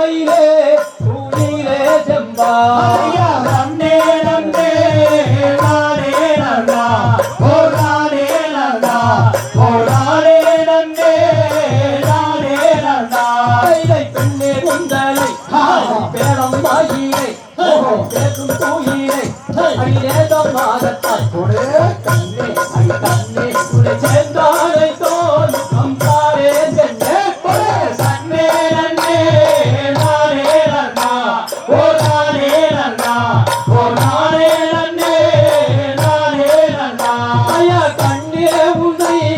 மயிலே பூமியிலே செம்பா நன்னே நன்னே நானே நன்னா. ஓ நானே நன்னா. ஓ நானே நன்னே நானே நன்னா. கைலை பெண்ணே குந்தலை. பேரம் மாயிலே பேசும் தூயிலே. அடியே தம்மாகத்தாய். கொடு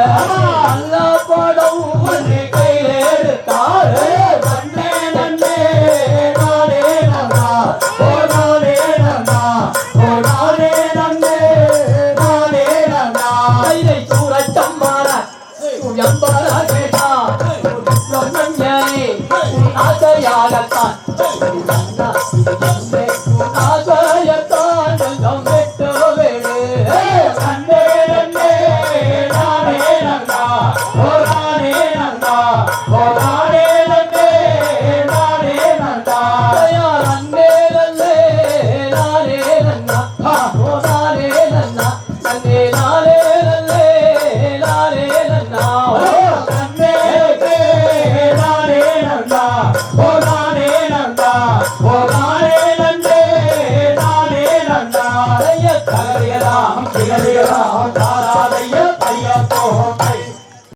நல்லா படம் கையில் எடுத்தாரு நன்னே நன்னே நானே நன்னா போனானே நன்னா போனானே நன்னே நானே நன்னா கைதை சூரச்சம்மாரா எம்பாரா கேட்டா நன்னே ஆசையாகத்தான் நன்னா தந்தேனா